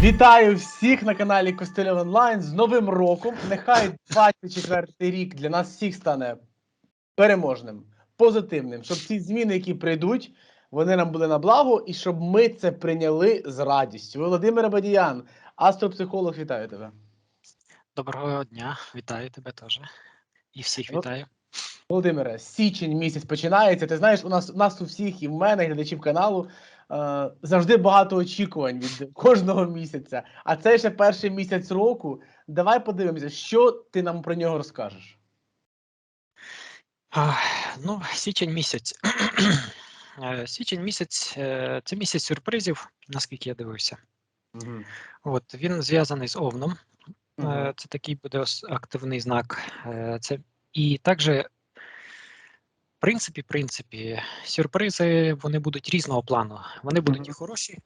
Вітаю всіх на каналі Костельов Онлайн з Новим роком. Нехай 24 рік для нас всіх стане переможним, позитивним, щоб ці зміни, які прийдуть, вони нам були на благо, і щоб ми це прийняли з радістю. Володимир Бадіян, астропсихолог, вітаю тебе. Доброго дня, вітаю тебе теж. І всіх вітаю. Володимире, січень місяць починається. Ти знаєш, у нас у нас у всіх і в мене, і глядачів каналу завжди багато очікувань від кожного місяця. А це ще перший місяць року. Давай подивимося, що ти нам про нього розкажеш. А, ну, січень місяць. Е, Січень місяць е, це місяць сюрпризів, наскільки я дивився. Угу. От він зв'язаний з Овном. Е, Це такий буде активний знак. Е, Це і також, принципі, принципі, сюрпризи вони будуть різного плану. Вони будуть і хороші,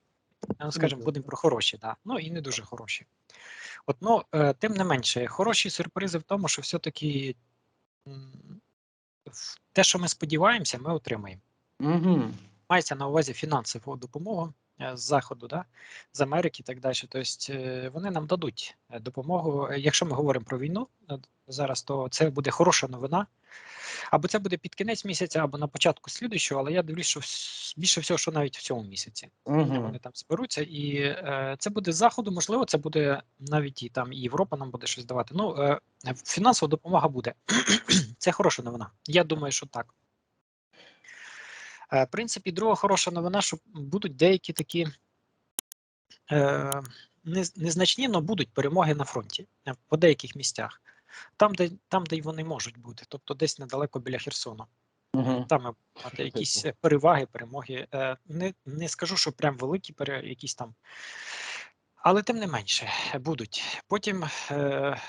ну, скажімо, будемо про хороші, да. ну і не дуже хороші. От, ну, е, тим не менше, хороші сюрпризи в тому, що все-таки те, що ми сподіваємося, ми отримаємо. Угу. Мається на увазі фінансову допомогу е, з заходу, да, з Америки і так далі. Тобто е, вони нам дадуть е, допомогу. Е, Якщо ми говоримо про війну е, зараз, то це буде хороша новина. Або це буде під кінець місяця, або на початку слідуючого, але я дивлюсь, що більше всього, що навіть в цьому місяці Угу. вони там зберуться, і е, це буде з заходу, можливо, це буде навіть і там і Європа нам буде щось давати. Ну, е, фінансова допомога буде. це хороша новина. Я думаю, що так. Е, в принципі, друга хороша новина, що будуть деякі такі е, незначні, але будуть перемоги на фронті е, по деяких місцях. Там, де, там, де й вони можуть бути, тобто десь недалеко біля Херсону. Угу. Там мати якісь е, переваги, перемоги. Е, Не, не скажу, що прям великі якісь там. Але тим не менше будуть. Потім е,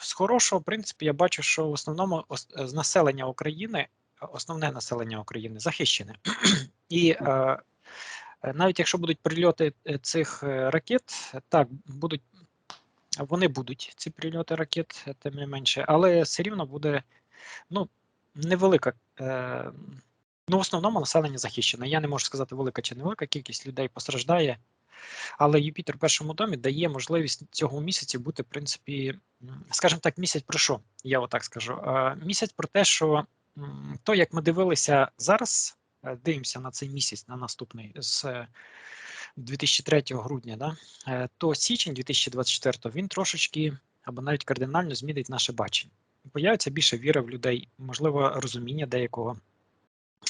з хорошого, в принципі, я бачу, що в основному з населення України, основне населення України захищене. І навіть якщо будуть прильоти цих ракет, так будуть. Вони будуть ці прильоти ракет, тим не менше, але все рівно буде ну, невелика. Е, ну, в основному населення захищене. Я не можу сказати, велика чи невелика кількість людей постраждає. Але Юпітер в першому домі дає можливість цього місяці бути, в принципі, скажімо так, місяць про що? Я отак скажу. Е, Місяць про те, що то, як ми дивилися зараз, е, дивимося на цей місяць, на наступний з 2003 грудня, да, е, то січень 2024 він трошечки або навіть кардинально змінить наше бачення. Появиться більше віри в людей, можливо, розуміння деякого.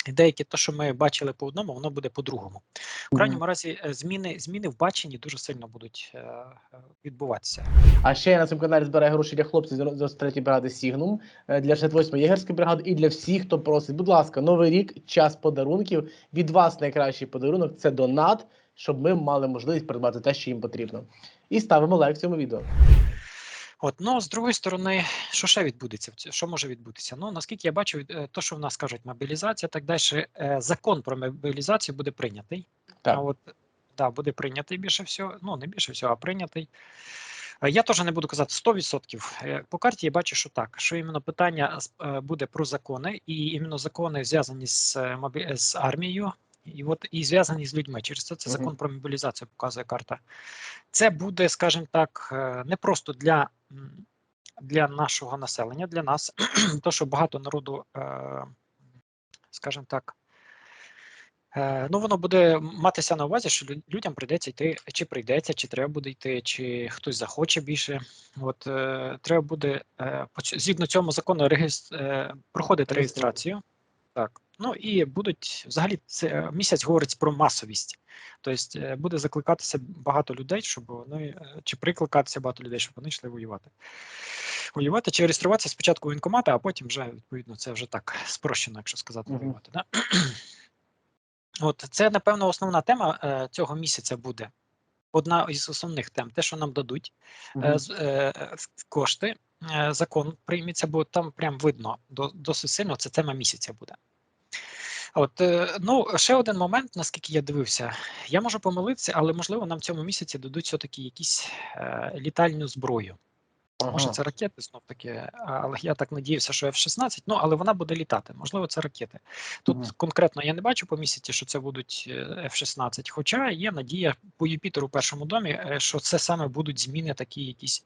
І деяке те, що ми бачили по одному, воно буде по-другому. В крайньому разі, е, зміни, зміни в баченні дуже сильно будуть е, е, відбуватися. А ще я на цьому каналі збираю гроші для хлопців з 93-ї бригади Сігнум, для 68-ї єгерської бригади і для всіх, хто просить. Будь ласка, новий рік, час подарунків. Від вас найкращий подарунок це донат, щоб ми мали можливість придбати те, що їм потрібно. І ставимо лайк цьому відео. От, ну з другої сторони, що ще відбудеться? Що може відбутися? Ну наскільки я бачу, е, то, що в нас кажуть, мобілізація, так далі, е, закон про мобілізацію буде прийнятий. Так. А от да, буде прийнятий більше всього. Ну не більше всього, а прийнятий. Е, Я теж не буду казати 100%. Е, По карті я бачу, що так, що іменно питання буде про закони, і іменно закони зв'язані з, з армією, і от і зв'язані з людьми. Через це це Мгм. закон про мобілізацію показує карта. Це буде, скажімо так, е, не просто для, для нашого населення, для нас, то що багато народу, е, скажімо так. Е, Ну, воно буде матися на увазі, що людям прийдеться йти, чи прийдеться, чи треба буде йти, чи хтось захоче більше. От е, треба буде е, згідно цьому закону регістр, е, проходити реєстрацію. Так. Ну і будуть взагалі це е, місяць говорить про масовість. Тобто е, буде закликатися багато людей, щоб вони е, чи прикликатися багато людей, щоб вони йшли воювати. Воювати чи реєструватися спочатку воєнкомати, а потім вже відповідно це вже так спрощено, якщо сказати воювати. Да? От це, напевно, основна тема е, цього місяця буде. Одна із основних тем, те, що нам дадуть е, е, кошти, е, закон прийметься, бо там прям видно до, досить сильно, це тема місяця буде. От, е, ну, ще один момент, наскільки я дивився, я можу помилитися, але можливо нам в цьому місяці дадуть все-таки якісь е, літальну зброю. Може, це ракети знов таки, але я так надіявся, що F-16, ну але вона буде літати. Можливо, це ракети. Тут Мгм. конкретно я не бачу по місяці, що це будуть е, F-16, хоча є надія по Юпітеру першому домі, е, що це саме будуть зміни такі якісь.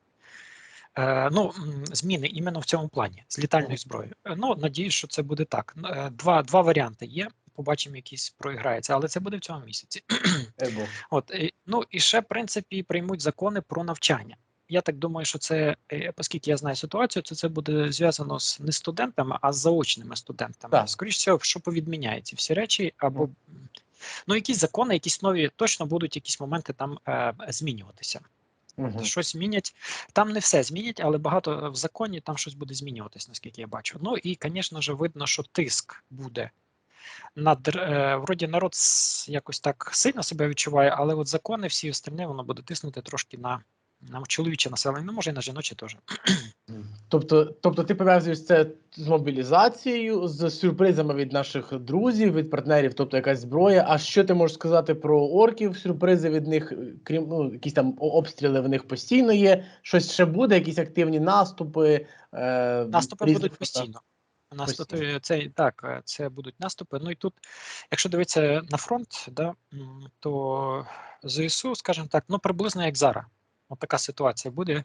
Е, Ну, зміни іменно в цьому плані з літальною зброєю. Е, Ну, надіюсь, що це буде так. Е, Два, два варіанти є. Побачимо, якийсь проіграється, але це буде в цьому місяці. От ну і ще, в принципі, приймуть закони про навчання. Я так думаю, що це, оскільки я знаю ситуацію, то це буде зв'язано з не студентами, а з заочними студентами. Так. Скоріше всього, що повідміняє ці всі речі, або ну якісь закони, якісь нові точно будуть якісь моменти там е, змінюватися. Мгм. Щось змінять. Там не все змінять, але багато в законі там щось буде змінюватись, наскільки я бачу. Ну і, звісно ж, видно, що тиск буде. Над, е, вроді народ якось так сильно себе відчуває, але от закони всі остальні, воно буде тиснути трошки на, на чоловіче населення, ну може і на жіноче теж. Тобто, тобто ти пов'язуєш це з мобілізацією, з сюрпризами від наших друзів, від партнерів, тобто якась зброя. А що ти можеш сказати про орків? Сюрпризи від них, крім ну, якісь там обстріли в них постійно є. Щось ще буде, якісь активні наступи. Е, Наступи різних будуть постійно. Наступи, це так, е, це будуть наступи. Ну і тут, якщо дивитися на фронт, да, то ЗСУ, скажімо так, ну приблизно як зараз. От така ситуація буде.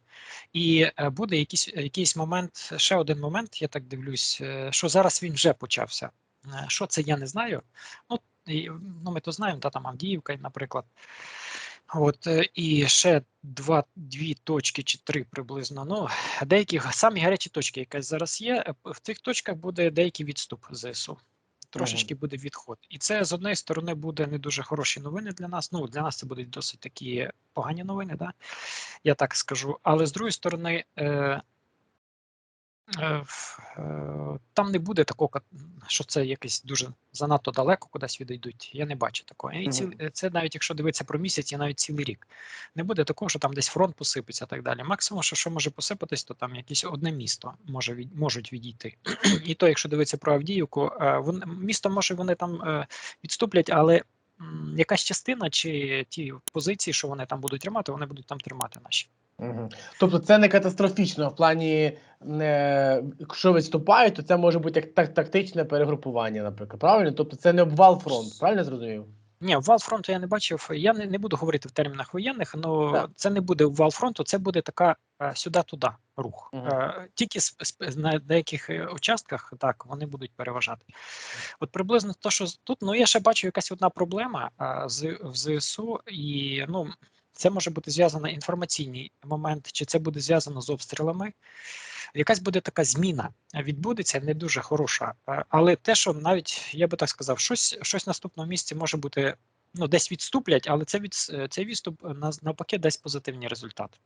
І е, буде якийсь, якийсь момент, ще один момент, я так дивлюсь, е, що зараз він вже почався. Е, Що це, я не знаю. Ну, і, ну ми то знаємо, да, там Авдіївка, наприклад. От е, і ще два, дві точки чи три приблизно. Ну деякі самі гарячі точки, якась зараз є. е, В цих точках буде деякий відступ ЗСУ. Трошечки буде відход, і це з однієї сторони буде не дуже хороші новини для нас. Ну для нас це будуть досить такі погані новини, да я так скажу. Але з другої сторони, е, там не буде такого, що це якесь дуже занадто далеко кудись відійдуть. Я не бачу такого. І ці, це навіть якщо дивитися про місяць, і навіть цілий рік. Не буде такого, що там десь фронт посипеться і так далі. Максимум, що, що може посипатись, то там якесь одне місто може від, можуть відійти. І то, якщо дивитися про Авдіївку, е, місто може вони там е, відступлять, але якась частина чи ті позиції, що вони там будуть тримати, вони будуть там тримати наші. Угу. Тобто це не катастрофічно в плані, не, якщо відступають, то це може бути як так, тактичне перегрупування, наприклад. Правильно? Тобто це не обвал фронту, правильно зрозумів? Ні, вал фронту я не бачив. Я не, не буду говорити в термінах воєнних, але це не буде вал фронту, це буде така е, сюди-туди рух. Е, Тільки на деяких е, участках так вони будуть переважати. От приблизно то, що тут, ну я ще бачу якась одна проблема а, з в ЗСУ, і ну це може бути зв'язано інформаційний момент, чи це буде зв'язано з обстрілами. Якась буде така зміна відбудеться, не дуже хороша. Е, Але те, що навіть я би так сказав, щось щось в наступному місці може бути. Ну, десь відступлять, але це від цей відступ е, навпаки дасть позитивні результати.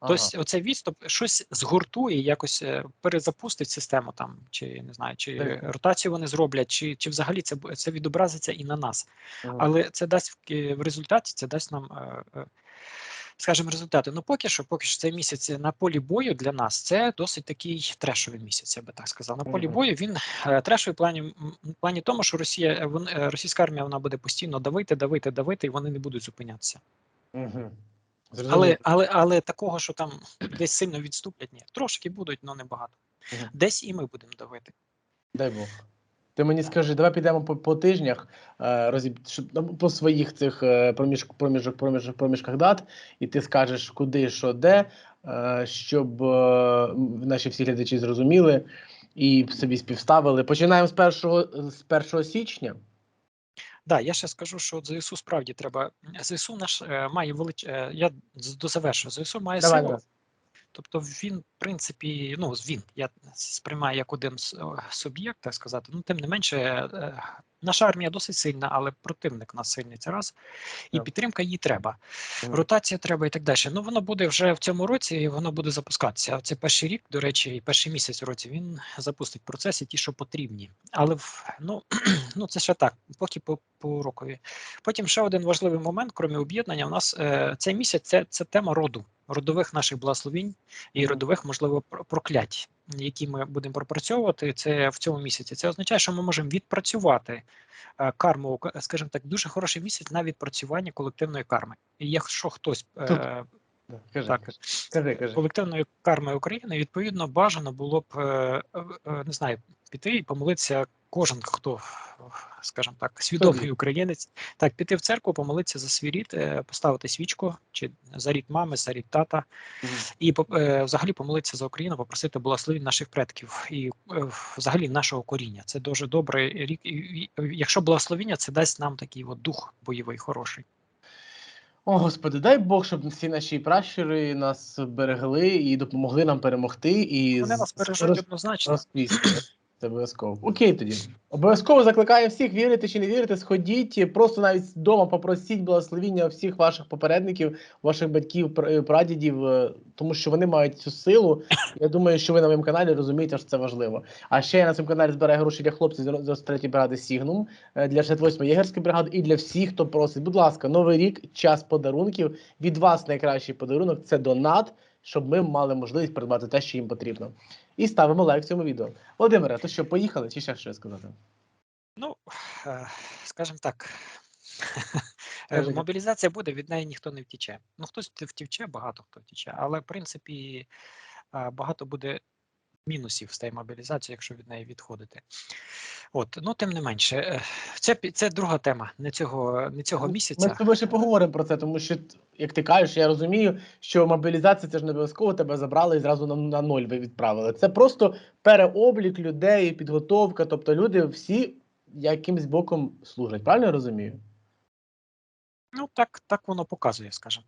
Ага. Тобто, оцей відступ щось згуртує, якось е, перезапустить систему там, чи не знаю, чи Так. ротацію вони зроблять, чи, чи взагалі це це відобразиться і на нас. Мгм. Але це дасть в результаті, це дасть нам, е, е, скажімо, результати. Ну, поки що, поки що цей місяць на полі бою для нас це досить такий трешовий місяць, я би так сказав. На полі бою він трешовий в плані в плані тому, що Росія вон- російська армія вона буде постійно давити, давити, давити, і вони не будуть зупинятися. Але, але, але такого, що там десь сильно відступлять, ні. Трошки будуть, але не багато. Мгм. Десь і ми будемо давити. Дай Бог. Ти мені скажи, давай підемо по, по тижнях, е, розіб... щоб, ну, по своїх цих е, проміжок, проміжок, проміжок, проміжках дат, і ти скажеш, куди, що, де, е, щоб наші всі глядачі зрозуміли і собі співставили. Починаємо з 1, з 1 січня. Да, я ще скажу, що ЗСУ справді треба. ЗСУ наш е, має велич. е, я дозавершу. ЗСУ має Давай, силу. Тобто він, в принципі, ну він я сприймаю як один суб'єкт, так сказати. Ну, тим не менше, е, наша армія досить сильна, але противник у нас сильний це раз, і Так. підтримка їй треба. Ротація треба і так далі. Ну воно буде вже в цьому році, і воно буде запускатися. Це перший рік, до речі, і перший місяць в році він запустить процеси, ті, що потрібні. Але в ну, ну це ще так, поки по, по рокові. Потім ще один важливий момент, крім об'єднання, у нас е, цей місяць це, це тема роду, родових наших благословінь і родових, можливо, проклять, які ми будемо пропрацьовувати. Це в цьому місяці. Це означає, що ми можемо відпрацювати е, карму, к- скажімо так, дуже хороший місяць на відпрацювання колективної карми. І якщо хтось е, Тут- Кажи, Так. кажи, кажи. колективної карми України, відповідно, бажано було б е, е, не знаю, піти і помолитися кожен, хто, скажімо так, свідомий українець, так піти в церкву, помолитися за свій рід, е, поставити свічку чи за рід мами, за рід тата, Мгм. і по- е, взагалі помолитися за Україну, попросити благословень наших предків і взагалі нашого коріння. Це дуже добрий рік. І- і- Якщо благословіння, це дасть нам такий от дух бойовий, хороший. О, Господи, дай Бог, щоб всі наші пращури нас берегли і допомогли нам перемогти і Вони нас бережуть роз- однозначно. розквісти. Це обов'язково. Окей, тоді. Обов'язково закликаю всіх вірити чи не вірити, сходіть, просто навіть вдома попросіть благословіння всіх ваших попередників, ваших батьків, пр- прадідів, е, тому що вони мають цю силу. Я думаю, що ви на моєму каналі розумієте, що це важливо. А ще я на цьому каналі збираю гроші для хлопців з 93-ї бригади Сігнум, е, для 68-ї єгерської бригади і для всіх, хто просить. Будь ласка, новий рік, час подарунків. Від вас найкращий подарунок це донат, щоб ми мали можливість придбати те, що їм потрібно. І ставимо лайк цьому відео. Володимире, то що, поїхали, чи ще щось сказати? Ну, е, скажімо так, е, мобілізація буде, від неї ніхто не втіче. Ну, хтось вт- втіче, багато хто втіче, але в принципі е, багато буде мінусів з тієї мобілізації, якщо від неї відходити. От, ну тим не менше, е, це, це друга тема не цього, не цього місяця. Ми з тобою ще поговоримо про це, тому що, як ти кажеш, я розумію, що мобілізація це ж не обов'язково тебе забрали і зразу на, на ноль ви відправили. Це просто переоблік людей, підготовка. Тобто люди всі якимсь боком служать. Правильно я розумію? Ну так, так воно показує, скажімо.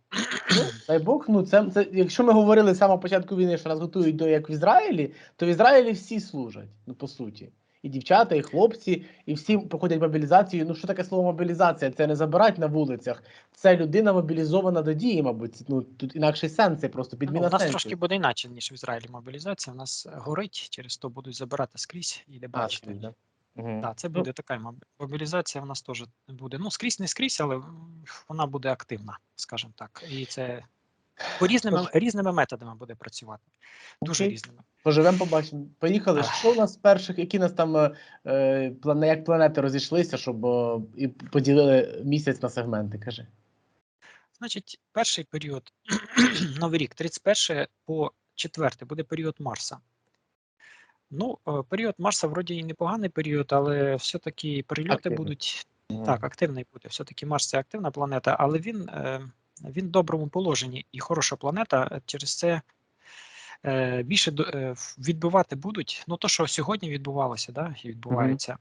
Ну, дай Бог, ну це, це якщо ми говорили з самого початку війни, що нас готують до як в Ізраїлі, то в Ізраїлі всі служать, ну по суті. І дівчата, і хлопці, і всі проходять мобілізацію. Ну що таке слово мобілізація? Це не забирать на вулицях. Це людина мобілізована до дії, мабуть. Ну тут інакший сенс, це просто Ну, підміна у нас сенсів. трошки буде інакше, ніж в Ізраїлі мобілізація. У нас горить, через то будуть забирати скрізь і А, бачити. Скрізь, да? Це Ну, буде така мобілізація. У нас теж буде. Ну, скрізь не скрізь, але вона буде активна, скажімо так. І це по різними різними методами буде працювати. Дуже Окей. різними. Поживемо, побачимо. Поїхали. Що у нас перших, які нас там е, е, як планети розійшлися, щоб е, і поділили місяць на сегменти? Кажи. Значить, перший період Новий рік, 31 по 4 буде період Марса. Ну, е, період Марса вроді і непоганий період, але все-таки перельоти Активний. будуть Так, активний буде. Все-таки Марс це активна планета, але він, е, він в доброму положенні і хороша планета. Через це е, більше відбивати будуть. Ну, то, що сьогодні відбувалося, да, і відбувається,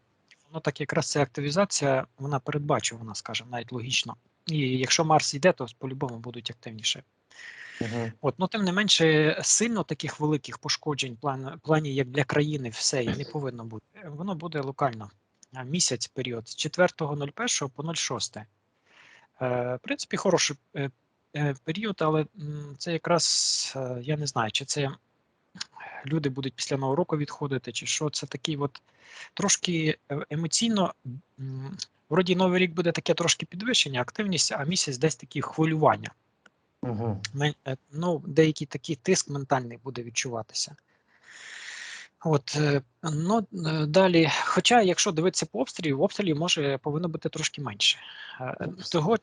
воно так якраз ця активізація, вона передбачувана, скажімо, навіть логічно. І якщо Марс йде, то по-любому будуть активніше. Мгм. От, ну тим не менше, сильно таких великих пошкоджень план, плані, як для країни, все і не повинно бути. Воно буде локально. Місяць період з 4.01 по 06. Е, в принципі, хороший е, е, період, але це якраз е, я не знаю, чи це люди будуть після нового року відходити, чи що. Це такий от трошки емоційно. Вроді новий рік буде таке трошки підвищення, активність, а місяць десь такі хвилювання Е, ну, деякий такий тиск ментальний буде відчуватися. От, е, ну, е, далі, хоча, якщо дивитися по обстрілів, обстрілів може повинно бути трошки менше. Того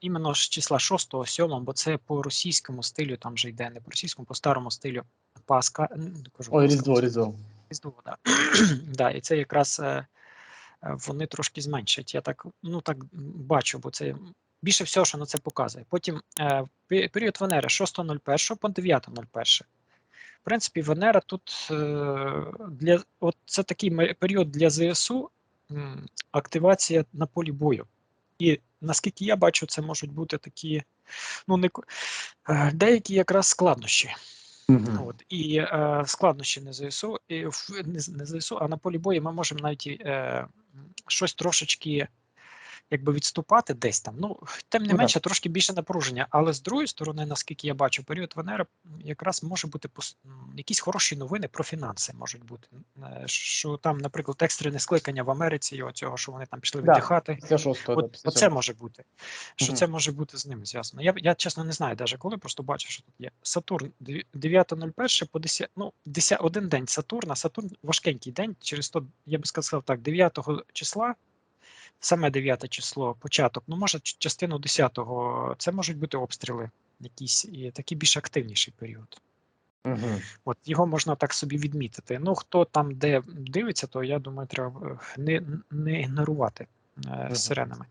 іменно з числа 6 7 бо це по російському стилю, там вже йде не по російському, по старому стилю Пасха. кажу, Ой, Різдво, Різдво. Різдво, да. да, і це якраз вони трошки зменшать. Я так, ну, так бачу, бо це більше всього, що на це показує. Потім е, період Венери 6.01 по 9.01. В принципі, Венера тут е, для от це такий період для ЗСУ м, активація на полі бою. І наскільки я бачу, це можуть бути такі, ну не е, деякі якраз складнощі. Мгм. От і е, складнощі не ЗСУ, і не, не ЗСУ, а на полі бою ми можемо навіть е, щось трошечки якби відступати десь там. Ну тим не Ну, менше, трошки більше напруження. Але з другої сторони, наскільки я бачу, період Венери м, якраз може бути пос- якісь хороші новини про фінанси можуть бути. Е, Що там, наприклад, екстрене скликання в Америці, і оцього, що вони там пішли віддихати. Да, От, оце може бути. Що Мгм. це може бути з ними зв'язано. Я, я чесно не знаю, навіть коли просто бачу, що тут є. Сатурн 9.01 по 10, ну, 10, один день Сатурна. Сатурн важкенький день. Через то, я би сказав так, 9 числа, саме 9 число, початок, ну може частину 10-го, це можуть бути обстріли. якийсь і такий більш активніший період. Угу. От його можна так собі відмітити. Ну хто там де дивиться, то я думаю, треба е, не, не ігнорувати Мгм. сиренами.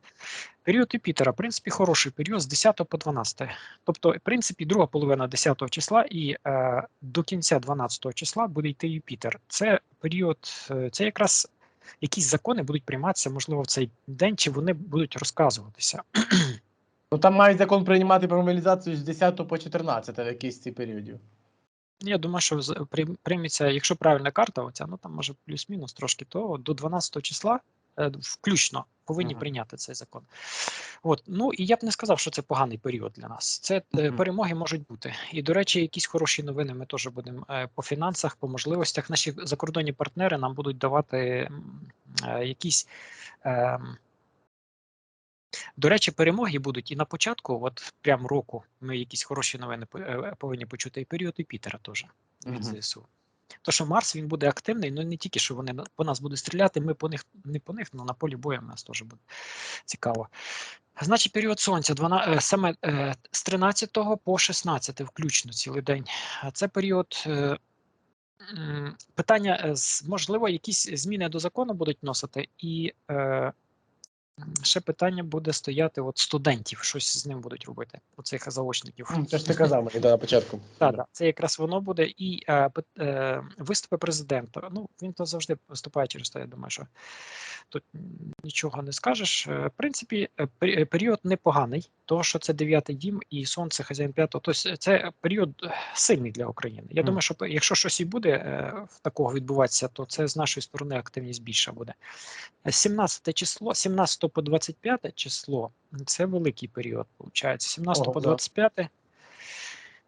Період Юпітера, в принципі, хороший період з 10 по 12. Тобто, в принципі, друга половина 10 числа і е, до кінця 12 числа буде йти Юпітер. Це період, е, це якраз якісь закони будуть прийматися, можливо, в цей день, чи вони будуть розказуватися. Ну там мають закон приймати про мобілізацію з 10 по 14 в якийсь ці періодів. Я думаю, що прийметься, якщо правильна карта, оця, ну там може плюс-мінус трошки, то до 12 числа включно повинні Мгм. прийняти цей закон. От, ну і я б не сказав, що це поганий період для нас. Це е, Мгм. перемоги можуть бути. І, до речі, якісь хороші новини ми теж будемо е, по фінансах, по можливостях. Наші закордонні партнери нам будуть давати е, якісь. ем, до речі, перемоги будуть і на початку, от прям року, ми якісь хороші новини е, повинні почути, і період Юпітера теж від. ЗСУ. То, що Марс він буде активний, ну не тільки що вони по нас будуть стріляти, ми по них не по них, але на полі бою в нас теж буде цікаво. Значить, період сонця 12, е, саме е, з 13 по 16 включно цілий день. Це період. е, Питання, можливо, якісь зміни до закону будуть вносити, і ще питання буде стояти от студентів, щось з ним будуть робити, оцих заочників. М, Це ж ти казав мені да, на початку. Так, так, це якраз воно буде. І е, е, виступи президента. Ну, він то завжди виступає через те. Я думаю, що тут нічого не скажеш. Е, В принципі, е, е, період непоганий, тому що це дев'ятий дім і сонце, хазяїн п'ятого. Тобто це період сильний для України. Я Мгм. думаю, що якщо щось і буде е, такого відбуватися, то це з нашої сторони активність більша буде. Е, 17 число, 17 по 25 число це великий період, виходить. 17 Ого, по 25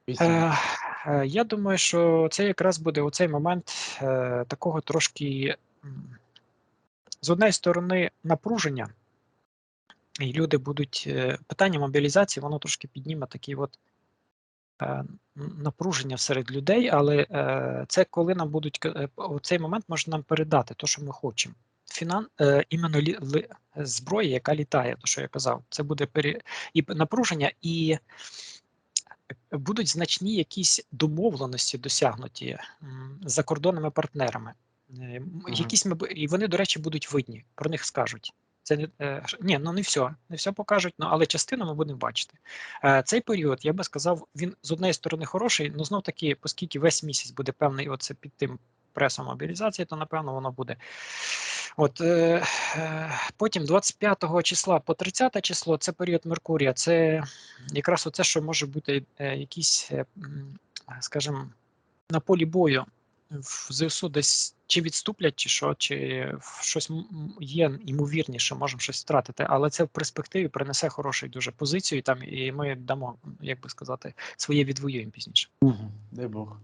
Вісім. Е, е, Я думаю, що це якраз буде оцей момент е, такого трошки, з однієї сторони, напруження, і люди будуть е, питання мобілізації, воно трошки підніме такий от е, напруження серед людей, але е, це коли нам будуть п- цей момент може нам передати те, що ми хочемо. Фінан іменно зброя, яка літає, то що я казав, це буде пере, і напруження, і будуть значні якісь домовленості досягнуті м, з закордонними партнерами. М, Якісь ми і вони, до речі, будуть видні, про них скажуть. Це не е, ні, ну не все, не все покажуть, ну але частину ми будемо бачити. Е, цей період, я би сказав, він з однієї сторони хороший, але знов таки, оскільки весь місяць буде певний, оце під тим пресом мобілізації, то напевно воно буде. От е, е, потім 25 числа по 30 число це період Меркурія. Це якраз оце, що може бути е, якісь, е, скажімо, на полі бою в ЗСУ десь чи відступлять, чи що, чи щось є ймовірніше, можемо щось втратити, але це в перспективі принесе хорошу дуже позицію, і там і ми дамо, як би сказати, своє відвоюємо пізніше. Мгм. Дай Бог.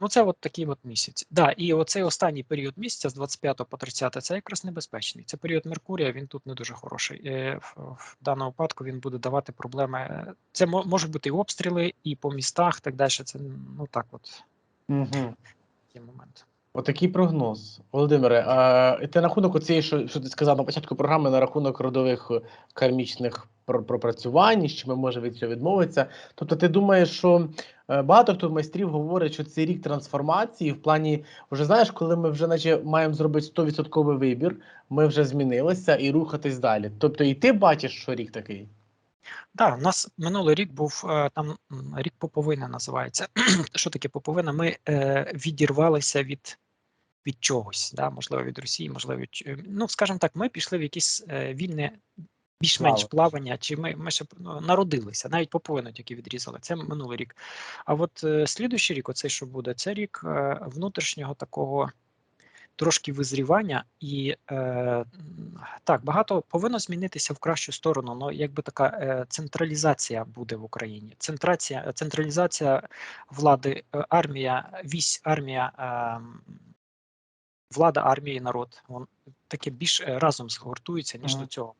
Ну, це от такий от місяць. Да, і оцей останній період місяця з 25 по 30 це якраз небезпечний. Це період Меркурія, він тут не дуже хороший. Е, В, в даному випадку він буде давати проблеми. Це можуть бути і обстріли, і по містах, так далі. Це ну так, от Угу. такий момент. Отакий прогноз. Володимире, а ти на рахунок оцієї, що, що ти сказав на початку програми, на рахунок родових е, кармічних пропрацювань, що ми можемо від цього відмовитися. Тобто, ти думаєш, що е, багато хто майстрів говорить, що це рік трансформації в плані, вже знаєш, коли ми вже наче маємо зробити 100% вибір, ми вже змінилися і рухатись далі. Тобто, і ти бачиш, що рік такий. Так, у нас минулий рік був е, там рік поповини називається. Що таке поповина? Ми е, відірвалися від, від чогось, да? можливо, від Росії, можливо, від, ч- ну, скажімо так, ми пішли в якесь е, вільне, більш-менш Плавання. чи ми, ми ще ну, народилися, навіть поповину тільки відрізали. Це минулий рік. А от е, слідуючий рік, оцей що буде, це рік е, внутрішнього такого. Трошки визрівання, і е, так багато повинно змінитися в кращу сторону. Ну якби така е, централізація буде в Україні. Центрація, централізація влади, е, армія, вісь, армія, е, влада, армія і народ. Вон таке більш е, разом згуртується ніж Мгм. до цього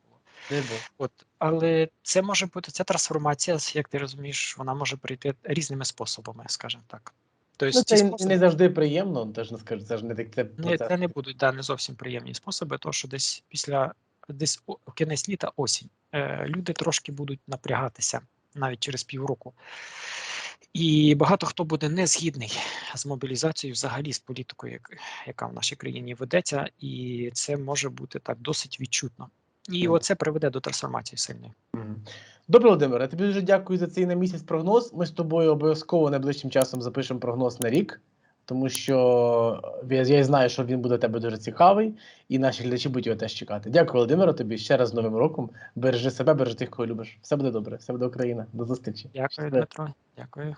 було. От, але це може бути ця трансформація, як ти розумієш, вона може прийти різними способами, скажімо так. Тобто, Ну, це способи- не завжди приємно, теж не скажу, це ж не так. Це процес. це не будуть да, не зовсім приємні способи, тому що десь після десь о- кінець літа осінь е, люди трошки будуть напрягатися. навіть через півроку. І багато хто буде не згідний з мобілізацією, взагалі з політикою, яка в нашій країні ведеться, і це може бути так досить відчутно. І mm. оце приведе до трансформації сильної. Mm. Добре, Володимире, тобі дуже дякую за цей на місяць прогноз. Ми з тобою обов'язково найближчим часом запишемо прогноз на рік, тому що я, я знаю, що він буде тебе дуже цікавий, і наші глядачі будуть його теж чекати. Дякую, Володимиру, тобі ще раз з Новим роком. Бережи себе, бережи тих, кого любиш. Все буде добре, все буде Україна. До зустрічі. Дякую. Дмитро. Дякую.